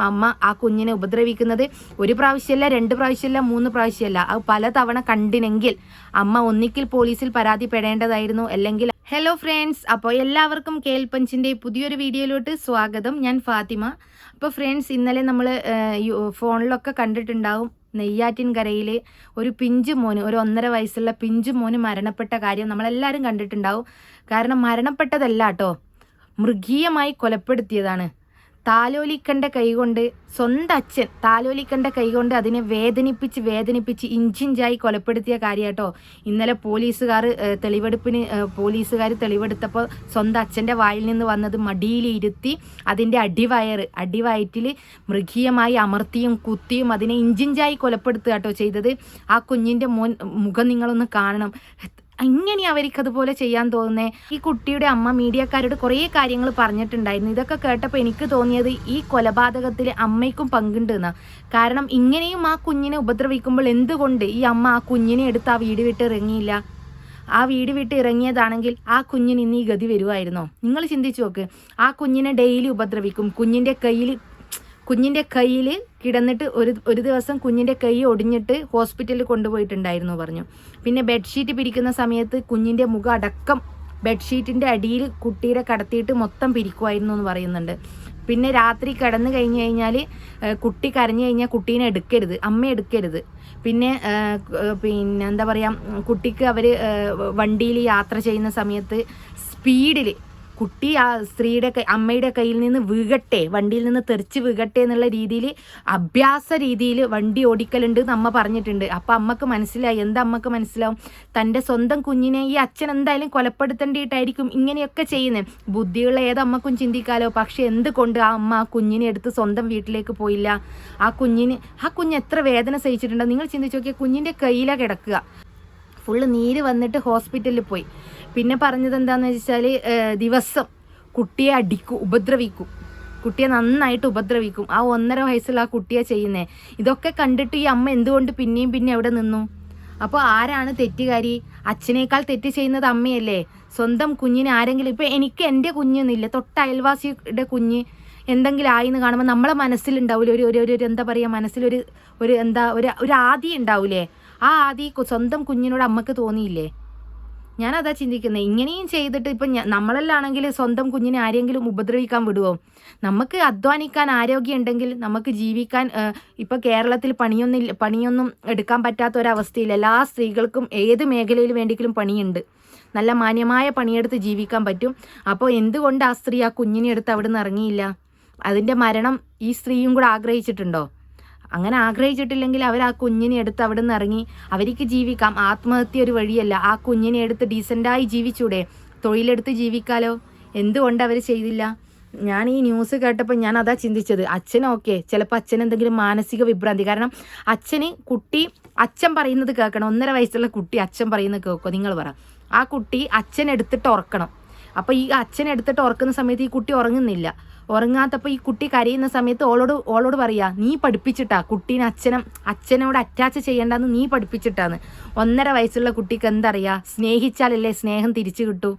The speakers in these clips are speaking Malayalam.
അമ്മ ആ കുഞ്ഞിനെ ഉപദ്രവിക്കുന്നത് ഒരു പ്രാവശ്യമല്ല രണ്ട് പ്രാവശ്യമല്ല മൂന്ന് പ്രാവശ്യമല്ല അത് പലതവണ കണ്ടിനെങ്കിൽ അമ്മ ഒന്നിക്കിൽ പോലീസിൽ പരാതിപ്പെടേണ്ടതായിരുന്നു. അല്ലെങ്കിൽ ഹലോ ഫ്രണ്ട്സ് അപ്പോൾ എല്ലാവർക്കും കേൾപ്പഞ്ചിന്റെ പുതിയൊരു വീഡിയോയിലോട്ട് സ്വാഗതം. ഞാൻ ഫാത്തിമ. അപ്പോൾ ഫ്രണ്ട്സ് ഇന്നലെ നമ്മൾ ഫോണിലൊക്കെ കണ്ടിട്ടുണ്ടാവും നെയ്യാറ്റിൻകരയിൽ ഒരു പിഞ്ചു മോന് ഒരു ഒന്നര വയസ്സുള്ള പിഞ്ചു മോന് മരണപ്പെട്ട കാര്യം നമ്മളെല്ലാവരും കണ്ടിട്ടുണ്ടാവും. കാരണം മരണപ്പെട്ടതല്ല കേട്ടോ മൃഗീയമായി കൊലപ്പെടുത്തിയതാണ്. താലോലിക്കണ്ട കൈകൊണ്ട് സ്വന്തം അച്ഛൻ താലോലിക്കണ്ട കൈകൊണ്ട് അതിനെ വേദനിപ്പിച്ച് വേദനിപ്പിച്ച് ഇഞ്ചിഞ്ചായി കൊലപ്പെടുത്തിയ കാര്യമാട്ടോ ഇന്നലെ പോലീസുകാർ തെളിവെടുപ്പിന് പോലീസുകാർ തെളിവെടുത്തപ്പോൾ സ്വന്തം അച്ഛന്റെ വായിൽ നിന്ന് വന്നത് മടിയിലിരുത്തി അതിന്റെ അടിവയറ് അടിവയറ്റിൽ മൃഗീയമായി അമർത്തിയും കുത്തിയും അതിനെ ഇഞ്ചിഞ്ചായി കൊലപ്പെടുത്തുക കേട്ടോ ചെയ്തത്. ആ കുഞ്ഞിന്റെ മുഖം നിങ്ങളൊന്ന് കാണണം. എങ്ങനെ അവർക്ക് അതുപോലെ ചെയ്യാൻ തോന്നുന്നേ? ഈ കുട്ടിയുടെ അമ്മ മീഡിയക്കാരോട് കുറേ കാര്യങ്ങൾ പറഞ്ഞിട്ടുണ്ടായിരുന്നു. ഇതൊക്കെ കേട്ടപ്പോൾ എനിക്ക് തോന്നിയത് ഈ കൊലപാതകത്തിൽ അമ്മയ്ക്കും പങ്കുണ്ടെന്ന്. കാരണം ഇങ്ങനെയും ആ കുഞ്ഞിനെ ഉപദ്രവിക്കുമ്പോൾ എന്തുകൊണ്ട് ഈ അമ്മ ആ കുഞ്ഞിനെ എടുത്ത് ആ വീട് വിട്ട് ഇറങ്ങിയില്ല? ആ വീട് വിട്ട് ഇറങ്ങിയതാണെങ്കിൽ ആ കുഞ്ഞിന് ഇന്ന് ഈ ഗതി വരുമായിരുന്നോ നിങ്ങൾ ചിന്തിച്ചു നോക്ക്. ആ കുഞ്ഞിനെ ഡെയിലി ഉപദ്രവിക്കും. കുഞ്ഞിന്റെ കയ്യിൽ കുഞ്ഞിന്റെ കയ്യിൽ കിടന്നിട്ട് ഒരു ഒരു ദിവസം കുഞ്ഞിന്റെ കൈ ഒടിഞ്ഞിട്ട് ഹോസ്പിറ്റലിൽ കൊണ്ടുപോയിട്ടുണ്ടായിരുന്നു പറഞ്ഞു. പിന്നെ ബെഡ്ഷീറ്റ് പിരിക്കുന്ന സമയത്ത് കുഞ്ഞിന്റെ മുഖം അടക്കം ബെഡ്ഷീറ്റിന്റെ അടിയിൽ കുട്ടീരെ കടത്തിയിട്ട് മൊത്തം പിരിക്കുമായിരുന്നു എന്ന് പറയുന്നുണ്ട്. പിന്നെ രാത്രി കിടന്നു കഴിഞ്ഞു കഴിഞ്ഞാൽ കുട്ടി കരഞ്ഞു കഴിഞ്ഞാൽ കുട്ടീനെ എടുക്കരുത് അമ്മ എടുക്കരുത്. പിന്നെ പിന്നെ എന്താ പറയുക കുട്ടിക്ക് അവർ വണ്ടിയിൽ യാത്ര ചെയ്യുന്ന സമയത്ത് സ്പീഡിൽ കുട്ടി ആ സ്ത്രീയുടെ അമ്മയുടെ കയ്യിൽ നിന്ന് വീകട്ടെ വണ്ടിയിൽ നിന്ന് തെറിച്ച് വീകട്ടെ എന്നുള്ള രീതിയിൽ അഭ്യാസ രീതിയിൽ വണ്ടി ഓടിക്കലുണ്ട് അമ്മ പറഞ്ഞിട്ടുണ്ട്. അപ്പം അമ്മയ്ക്ക് മനസ്സിലായി. എന്താ അമ്മയ്ക്ക് മനസ്സിലാവും? തന്റെ സ്വന്തം കുഞ്ഞിനെ ഈ അച്ഛൻ എന്തായാലും കൊലപ്പെടുത്തേണ്ടിയിട്ടായിരിക്കും ഇങ്ങനെയൊക്കെ ചെയ്യുന്നത്. ബുദ്ധിയുള്ള ഏതമ്മക്കും ചിന്തിക്കാലോ. പക്ഷെ എന്തുകൊണ്ട് ആ അമ്മ ആ കുഞ്ഞിനെ എടുത്ത് സ്വന്തം വീട്ടിലേക്ക് പോയില്ല? ആ കുഞ്ഞിന് ആ കുഞ്ഞ് എത്ര വേദന സഹിച്ചിട്ടുണ്ടോ? നിങ്ങൾ ചിന്തിച്ചു നോക്കിയാൽ കുഞ്ഞിന്റെ കയ്യിലാണ് കിടക്കുക. ഫുള്ള് നീര് വന്നിട്ട് ഹോസ്പിറ്റലിൽ പോയി. പിന്നെ പറഞ്ഞത് എന്താണെന്ന് വെച്ചാൽ ദിവസം കുട്ടിയെ അടിക്കും ഉപദ്രവിക്കും. കുട്ടിയെ നന്നായിട്ട് ഉപദ്രവിക്കും. ആ ഒന്നര വയസ്സുള്ള ആ കുട്ടിയെ ചെയ്യുന്നേ. ഇതൊക്കെ കണ്ടിട്ട് ഈ അമ്മ എന്തുകൊണ്ട് പിന്നെയും പിന്നെ എവിടെ നിന്നു? അപ്പോൾ ആരാണ് തെറ്റുകാരി? അച്ഛനേക്കാൾ തെറ്റ് ചെയ്യുന്നത് അമ്മയല്ലേ? സ്വന്തം കുഞ്ഞിന് ആരെങ്കിലും ഇപ്പം എനിക്ക് എന്റെ കുഞ്ഞൊന്നുമില്ല തൊട്ട അയൽവാസിയുടെ കുഞ്ഞ് എന്തെങ്കിലും ആയിന്ന് കാണുമ്പോൾ നമ്മളെ മനസ്സിലുണ്ടാവില്ലേ ഒരു ഒരു ഒരു എന്താ പറയുക മനസ്സിലൊരു ഒരു എന്താ ഒരു ഒരു ആദി ഉണ്ടാവില്ലേ ആ ആദി സ്വന്തം കുഞ്ഞിനോട് അമ്മയ്ക്ക് തോന്നിയില്ലേ? ഞാനതാ ചിന്തിക്കുന്നത് ഇങ്ങനെയും ചെയ്തിട്ട് ഇപ്പം നമ്മളെല്ലാണെങ്കിൽ സ്വന്തം കുഞ്ഞിനെ ആരെങ്കിലും ഉപദ്രവിക്കാൻ വിടുവോ? നമുക്ക് അധ്വാനിക്കാൻ ആരോഗ്യം ഉണ്ടെങ്കിൽ നമുക്ക് ജീവിക്കാൻ ഇപ്പം കേരളത്തിൽ പണിയൊന്നില്ല പണിയൊന്നും എടുക്കാൻ പറ്റാത്ത ഒരവസ്ഥയിൽ എല്ലാ സ്ത്രീകൾക്കും ഏത് മേഖലയിൽ വേണ്ടിയെങ്കിലും പണിയുണ്ട്. നല്ല മാന്യമായ പണിയെടുത്ത് ജീവിക്കാൻ പറ്റും. അപ്പോൾ എന്തുകൊണ്ട് ആ സ്ത്രീ ആ കുഞ്ഞിനെ എടുത്ത് അവിടെ നിന്ന് ഇറങ്ങിയില്ല? അതിന്റെ മരണം ഈ സ്ത്രീയും കൂടെ ആഗ്രഹിച്ചിട്ടുണ്ടോ? അങ്ങനെ ആഗ്രഹിച്ചിട്ടില്ലെങ്കിൽ അവർ ആ കുഞ്ഞിനെ എടുത്ത് അവിടെ നിന്ന് ഇറങ്ങി അവർക്ക് ജീവിക്കാം. ആത്മഹത്യ ഒരു വഴിയല്ല. ആ കുഞ്ഞിനെ എടുത്ത് ഡീസന്റായി ജീവിച്ചൂടെ? തൊഴിലെടുത്ത് ജീവിക്കാലോ? എന്തുകൊണ്ട് അവർ ചെയ്തില്ല? ഞാൻ ഈ ന്യൂസ് കേട്ടപ്പോൾ ഞാൻ അതാ ചിന്തിച്ചത്. അച്ഛനൊക്കെ ചിലപ്പോൾ അച്ഛൻ എന്തെങ്കിലും മാനസിക വിഭ്രാന്തി. കാരണം അച്ഛന് കുട്ടി അച്ഛൻ പറയുന്നത് കേൾക്കണം. ഒന്നര വയസ്സുള്ള കുട്ടി അച്ഛൻ പറയുന്നത് കേൾക്കുക നിങ്ങൾ പറ. ആ കുട്ടി അച്ഛൻ എടുത്തിട്ട് ഉറക്കണം. അപ്പോൾ ഈ അച്ഛൻ എടുത്തിട്ട് ഉറക്കുന്ന സമയത്ത് ഈ കുട്ടി ഉറങ്ങുന്നില്ല. ഉറങ്ങാത്തപ്പോൾ ഈ കുട്ടി കരയുന്ന സമയത്ത് ഓളോട് ഓളോട് പറയാ നീ പഠിപ്പിച്ചിട്ടാ കുട്ടീനെ അച്ഛനും അച്ഛനോട് അറ്റാച്ച് ചെയ്യേണ്ടെന്ന് നീ പഠിപ്പിച്ചിട്ടാന്ന്. ഒന്നര വയസ്സുള്ള കുട്ടിക്ക് എന്തറിയാ? സ്നേഹിച്ചാലല്ലേ സ്നേഹം തിരിച്ചു കിട്ടൂ?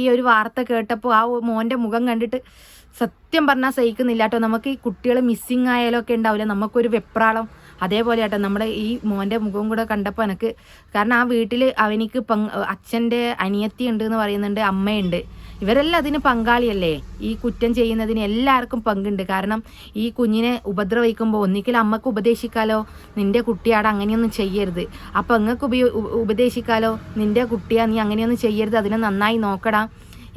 ഈ ഒരു വാർത്ത കേട്ടപ്പോൾ ആ മോന്റെ മുഖം കണ്ടിട്ട് സത്യം പറഞ്ഞാൽ സഹിക്കുന്നില്ല കേട്ടോ നമുക്ക് ഈ കുട്ടികൾ മിസ്സിങ് ആയാലൊക്കെ ഉണ്ടാവില്ല. നമുക്കൊരു വെപ്രാളം അതേപോലെ ആട്ടെ നമ്മുടെ ഈ മോന്റെ മുഖവും കൂടെ കണ്ടപ്പോൾ എനിക്ക് കാരണം ആ വീട്ടിൽ അവനിക്ക് പങ് അച്ഛന്റെ അനിയത്തി ഉണ്ട് എന്ന് പറയുന്നുണ്ട് അമ്മയുണ്ട്. ഇവരെല്ലാം അതിന് പങ്കാളിയല്ലേ? ഈ കുറ്റം ചെയ്യുന്നതിന് എല്ലാവർക്കും പങ്കുണ്ട്. കാരണം ഈ കുഞ്ഞിനെ ഉപദ്രവിക്കുമ്പോൾ ഒന്നിക്കൽ അമ്മയ്ക്ക് ഉപദേശിക്കാലോ? നിന്റെ കുട്ടിയാടെ അങ്ങനെയൊന്നും ചെയ്യരുത്. അപ്പം അങ്ങക്ക് ഉപയോ ഉപദേശിക്കാലോ? നിന്റെ കുട്ടിയാ നീ അങ്ങനെയൊന്നും ചെയ്യരുത്. അതിനെ നന്നായി നോക്കടാ.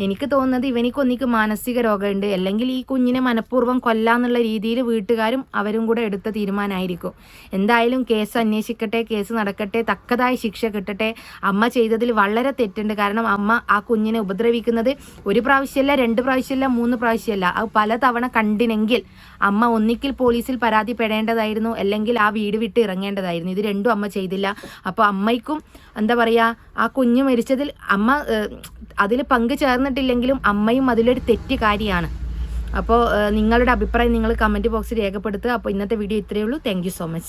എനിക്ക് തോന്നുന്നത് ഇവനിക്കൊന്നിക്ക് മാനസിക രോഗമുണ്ട്. അല്ലെങ്കിൽ ഈ കുഞ്ഞിനെ മനഃപൂർവം കൊല്ലാന്നുള്ള രീതിയിൽ വീട്ടുകാരും അവരും കൂടെ എടുത്ത തീരുമാനമായിരിക്കും. എന്തായാലും കേസ് അന്വേഷിക്കട്ടെ കേസ് നടക്കട്ടെ തക്കതായ ശിക്ഷ കിട്ടട്ടെ. അമ്മ ചെയ്തതിൽ വളരെ തെറ്റുണ്ട്. കാരണം അമ്മ ആ കുഞ്ഞിനെ ഉപദ്രവിക്കുന്നത് ഒരു പ്രാവശ്യമല്ല രണ്ട് പ്രാവശ്യമല്ല മൂന്ന് പ്രാവശ്യമല്ല. അത് പലതവണ കണ്ടിനെങ്കിൽ അമ്മ ഒന്നിക്കിൽ പോലീസിൽ പരാതിപ്പെടേണ്ടതായിരുന്നു. അല്ലെങ്കിൽ ആ വീട് വിട്ട് ഇറങ്ങേണ്ടതായിരുന്നു. ഇത് രണ്ടും അമ്മ ചെയ്തില്ല. അപ്പോൾ അമ്മയ്ക്കും എന്താ പറയുക ആ കുഞ്ഞ് മരിച്ചതിൽ അമ്മ അതിൽ പങ്കു ചേർന്നിട്ടില്ലെങ്കിലും അമ്മയും അതിലൊരു തെറ്റ് കാര്യമാണ്. അപ്പോൾ നിങ്ങളുടെ അഭിപ്രായം നിങ്ങൾ കമന്റ് ബോക്സിൽ രേഖപ്പെടുത്തുക. അപ്പോൾ ഇന്നത്തെ വീഡിയോ ഇത്രയേ ഉള്ളൂ. Thank so much